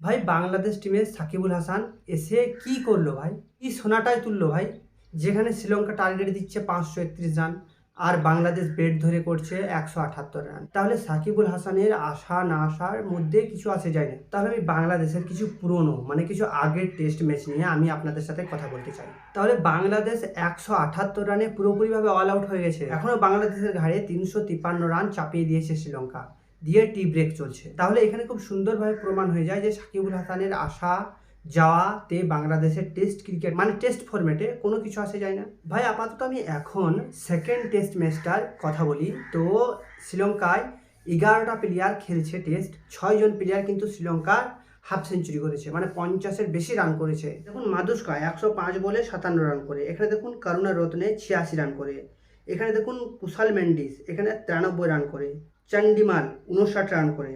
ভাই, বাংলাদেশ টিমের সাকিবুল হাসান এসে কি করল ভাই? কি সোনাটাই তুললো ভাই? যেখানে শ্রীলঙ্কা টার্গেট দিচ্ছে পাঁচশো একত্রিশ রান আর বাংলাদেশ বেট ধরে করছে একশো আঠাত্তর রান। তাহলে সাকিবুল হাসানের আশা না আসার মধ্যে কিছু আসে যায় না। তাহলে আমি বাংলাদেশের কিছু পুরনো মানে কিছু আগের টেস্ট ম্যাচ নিয়ে আমি আপনাদের সাথে কথা বলতে চাই। তাহলে বাংলাদেশ একশো আঠাত্তর রানে পুরোপুরিভাবে অল আউট হয়ে গেছে। এখনও বাংলাদেশের ঘাড়ে তিনশো তিপ্পান্ন রান চাপিয়ে দিয়েছে শ্রীলঙ্কা। দিয়ে টি ব্রেক চলছে। তাহলে এখানে খুব সুন্দরভাবে প্রমাণ হয়ে যায় যে সাকিবুল হাসানের আশা যাওয়াতে বাংলাদেশের টেস্ট ক্রিকেট মানে টেস্ট ফরম্যাটে কোনো কিছু আসে যায় না। ভাই, আপাতত আমি এখন সেকেন্ড টেস্ট ম্যাচটার কথা বলি। তো শ্রীলঙ্কায় এগারোটা প্লেয়ার খেলছে টেস্ট ছয়জন প্লেয়ার কিন্তু শ্রীলঙ্কার হাফ সেঞ্চুরি করেছে মানে পঞ্চাশের বেশি রান করেছে। দেখুন, মাদুস্কা একশো পাঁচ বলে সাতান্ন রান করে। এখানে দেখুন করুণা রত্নে ছিয়াশি রান করে। এখানে দেখুন কুশাল মেন্ডিস, এখানে তিরানব্বই রান করে। চান্ডিমাল উনষাট রান করে।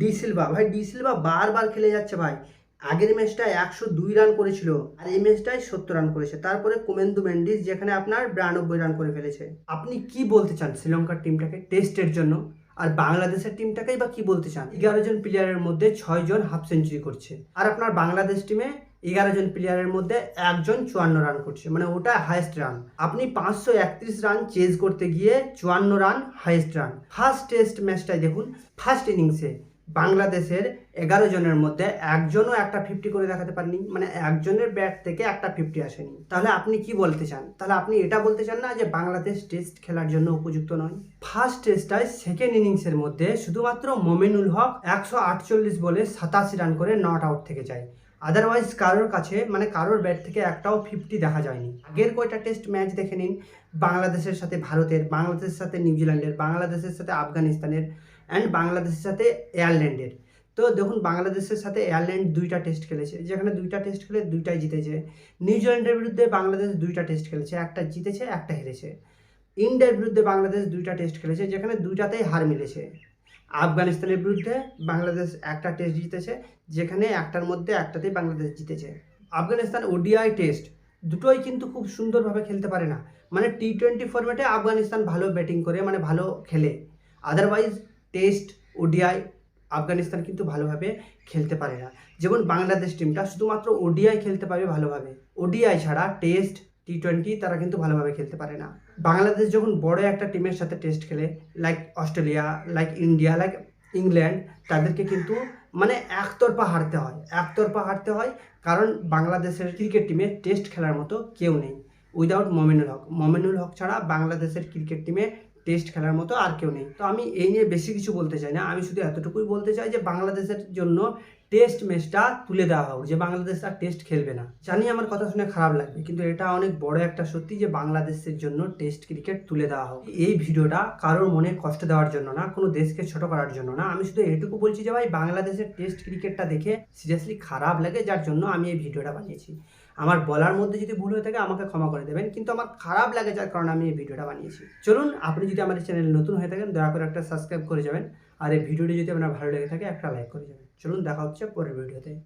ডি সিলভা, ভাই ডি সিলভা বারবার খেলে যাচ্ছে ভাই। আগের ম্যাচটায় একশো দুই রান করেছিল, আর এই ম্যাচটায় সত্তর রান করেছে। তারপরে কুমেন্দু মেন্ডিস, যেখানে আপনার বিরানব্বই রান করে ফেলেছে। আপনি কি বলতে চান শ্রীলঙ্কার টিমটাকে টেস্টের জন্য? আর বাংলাদেশের টিমটাকেই বা কি বলতে চান? এগারো জন প্লেয়ারের মধ্যে ছয় জন হাফ সেঞ্চুরি করছে। আর আপনার বাংলাদেশ টিমে এগারো জন প্লেয়ারের মধ্যে একজন চুয়ান্ন রান করছে মানে ওটা হায়েস্ট রান আপনি পাঁচশো একত্রিশ রান চেজ করতে গিয়ে চুয়ান্ন run highest run first test ম্যাচটাই দেখুন ফার্স্ট ইনিংসে বাংলাদেশের এগারো জনের মধ্যে একজনও একটা ফিফটি করে দেখাতে পারেনি মানে একজনের ব্যাট থেকে একটা ফিফটি আসেনি। তাহলে আপনি কি বলতে চান? তাহলে আপনি এটা বলতে চান না যে বাংলাদেশ টেস্ট খেলার জন্য উপযুক্ত নয়। ফার্স্ট টেস্টটায় সেকেন্ড ইনিংসের মধ্যে শুধুমাত্র মোমিনুল হক একশো আটচল্লিশ বলে সাতাশি রান করে নট আউট থেকে যায়। আদারওয়াইজ কারোর কাছে মানে কারোর ব্যাট থেকে একটাও ফিফটি দেখা যায়নি। আগের কয়টা টেস্ট ম্যাচ দেখে নিন। বাংলাদেশের সাথে ভারতের, বাংলাদেশের সাথে নিউজিল্যান্ডের, বাংলাদেশের সাথে আফগানিস্তানের অ্যান্ড বাংলাদেশের সাথে এয়ারল্যান্ডের তো দেখুন বাংলাদেশের সাথে এয়ারল্যান্ড দুইটা টেস্ট খেলেছে। যেখানে দুইটা টেস্ট খেলে দুইটাই জিতেছে। নিউজিল্যান্ডের বিরুদ্ধে বাংলাদেশ দুইটা টেস্ট খেলেছে। একটা জিতেছে, একটা হেরেছে। ইন্ডিয়ার বিরুদ্ধে বাংলাদেশ দুইটা টেস্ট খেলেছে, যেখানে দুইটাতেই হার মিলেছে। আফগানিস্তানের বিরুদ্ধে বাংলাদেশ একটা টেস্ট জিতেছে, যেখানে একটার মধ্যে একটাতেই বাংলাদেশ জিতেছে। আফগানিস্তান ওডিআই টেস্ট দুটোই কিন্তু খুব সুন্দরভাবে খেলতে পারে না। মানে টি টোয়েন্টি ফরম্যাটে আফগানিস্তান ভালো ব্যাটিং করে মানে ভালো খেলে। আদারওয়াইজ টেস্ট ওডিআই আফগানিস্তান কিন্তু ভালোভাবে খেলতে পারে না। যেমন বাংলাদেশ টিমটা শুধুমাত্র ওডিআই খেলতে পারবে ভালোভাবে। ওডিআই ছাড়া টেস্ট টি টোয়েন্টি তারা কিন্তু ভালোভাবে খেলতে পারে না। বাংলাদেশ যখন বড় একটা টিমের সাথে টেস্ট খেলে like Australia like India like England, তাদেরকে কিন্তু মানে একতরফা হারতে হয়। একতরফা হারতে হয় কারণ বাংলাদেশের ক্রিকেট টিমে টেস্ট খেলার মতো কেউ নেই। উইদাউট মমিনুল হক। মমিনুল হক ছাড়া বাংলাদেশের ক্রিকেট টিমে টেস্ট খেলার মতো আর কেউ নেই। তো আমি এই নিয়ে বেশি কিছু বলতে চাই না। আমি শুধু এতটুকুই বলতে চাই যে, বাংলাদেশের জন্য টেস্ট ম্যাচটা তুলে দেওয়া হোক যে বাংলাদেশ আর টেস্ট খেলবে না। জানি আমার কথা শুনে খারাপ লাগবে, কিন্তু এটা অনেক বড় একটা সত্যি যে বাংলাদেশের জন্য টেস্ট ক্রিকেট তুলে দেওয়া হোক। এই ভিডিওটা কারোর মনে কষ্ট দেওয়ার জন্য না, কোনো দেশকে ছোট করার জন্য না। আমি শুধু এটুকু বলছি যে ভাই, বাংলাদেশের টেস্ট ক্রিকেটটা দেখে সিরিয়াসলি খারাপ লাগে, যার জন্য আমি এই ভিডিওটা বানিয়েছি। আমার বলার মধ্যে যদি ভুল হয়ে থাকে, আমাকে ক্ষমা করে দেবেন, কিন্তু আমার খারাপ লাগে যার কারণে আমি এই ভিডিওটা বানিয়েছি। চলুন, আপনি যদি আমার চ্যানেল নতুন হয়ে থাকেন, দয়া করে একটা সাবস্ক্রাইব করে যাবেন। আর এই ভিডিওটি যদি আপনার ভালো লেগে থাকে, একটা লাইক করে যাবেন। চলুন দেখা হচ্ছে পরের ভিডিওতে।